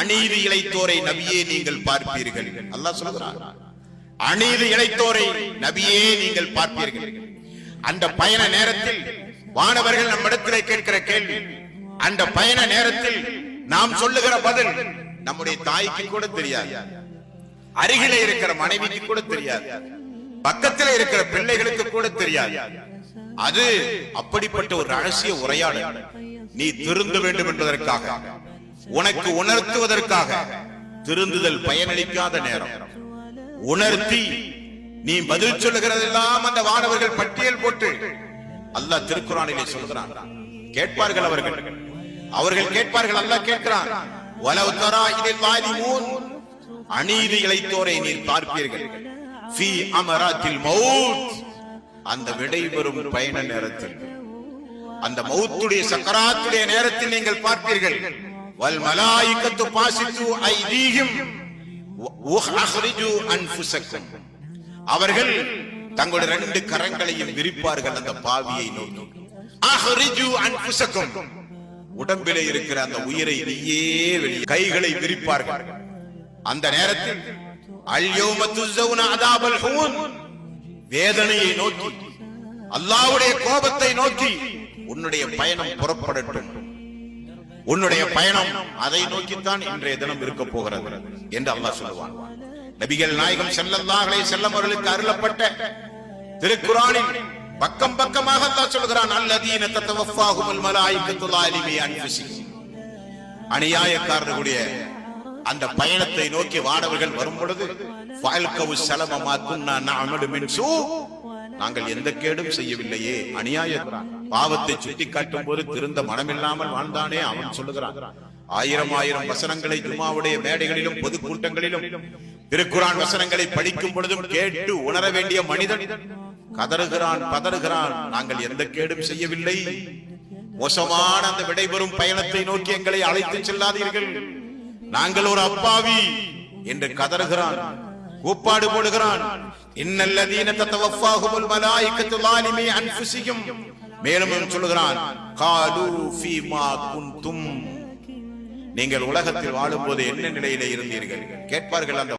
அநீதி இழைத்தோரை நபியே நீங்கள் பார்ப்பீர்கள். அல்லாஹ் சொல்கிறான் அநீதி இழைத்தோரை நபியே நீங்கள் பார்ப்பீர்கள். அந்த பயண நேரத்தில் வானவர்கள் நம்மிடத்திலே கேட்கிற கேள்வி. அந்த பயண நேரத்தில் நாம் சொல்லுகிற பதில் நம்முடைய தாய்க்கு கூட தெரியாது. அருகிலே இருக்கிற மனைவிக்கு கூட தெரியாது. பக்கத்தில் இருக்கிற பிள்ளைகளுக்கு கூட தெரியாது. அது அப்படிப்பட்ட ஒரு ரகசிய உரையாடல். நீ திருந்த வேண்டும் என்பதற்காக உனக்கு உணர்த்துவதற்காக திருந்துதல் பயனளிக்காத நேரம். உணர்த்தி நீ பதில் சொல்லுகிறதெல்லாம் அந்த வானவர்கள் பட்டியல் போட்டு அல்லாஹ் திருக்குறானிலே சொல்கிறான். கேட்பார்கள் அவர்கள். அவர்கள் கேட்பார்கள் அல்லாஹ் கேட்கிறான். வலவுத்தரா தரா இதில் வாலிமூன். அநீதி இழைத்தோரை நீர் பார்ப்பீர்கள். ஃபீ அமராத்தில் மவுத் அந்த விடைபெறும் பயண நேரத்தில். அந்த மௌத்துடைய சக்கராத்துடைய நேரத்தில் நீங்கள் பார்ப்பீர்கள். வல் மலாயிக்கத்து பாசித்து ஐதீஹிம் அவர்கள் தங்களுடைய ரெண்டு கரங்களையும் விரிப்பார்கள் அந்த பாவியை நோக்கி. உடம்பிலே இருக்கிற அந்த உயிரை நீயே வெளியே கைகளை விரிப்பார்கள். அந்த நேரத்தில் அல்யோமத்து அதாபல் ஹூன். வேதனையை நோக்கி அல்லாவுடைய கோபத்தை நோக்கி உன்னுடைய பயணம் புறப்படட்டும். உன்னுடைய பயணம் அதை நோக்கித்தான் இன்றைய தினம் இருக்க போகிறது என்று அல்லாஹ் சொல்லுவான். நபிகள் நாயகம் ஸல்லல்லாஹு செல்லமர்களுக்கு அருளப்பட்ட திருக்குறானில் பக்கம் பக்கமாக அல்லாஹ் சொல்கிறான் அல்லதீன தத்தவஃபாஹுல் மலாயிகத்து லாலிமி அன்ஃபுசிஹிம் அநியாயக்காரர்களுடைய அந்த பயணத்தை நோக்கி வானவர்கள் வரும் பொழுது நாங்கள் எந்த கேடும் செய்யவில்லையே அநியாய பாவத்தை சுட்டி காட்டும் போது திருந்த மனமில்லாமல் வாழ்ந்தானே அவன் சொல்லுகிறான். ஆயிரம் ஆயிரம் வசனங்களை ஜுமாவுடைய மேடைகளிலும் பொதுக்கூட்டங்களிலும் திருக்குரான் வசனங்களை படிக்கும் பொழுதும் கேட்டு உணர வேண்டிய மனிதன் கதறுகிறான் பதறுகிறான். நாங்கள் எந்த கேடும் செய்யவில்லை. மோசமான அந்த விடைபெறும் பயணத்தை நோக்கி எங்களை அழைத்து செல்லாதீர்கள். நாங்கள் ஒரு அப்பாவி என்று கதறுகிறான் கூப்பாடு போடுகிறான். இன்னல்லதீன தத்தவஃபாஹுமுல் மலாயிகத்து லாலிமி அன்ஃபுசிஹிம் மேலும் சொல்லுகிறான் காலு ஃபீமா குன்தும். நீங்கள் உலகத்தில் வாழும்போது என்ன நிலையில இருந்தீர்கள்? கேட்பார்கள் அந்த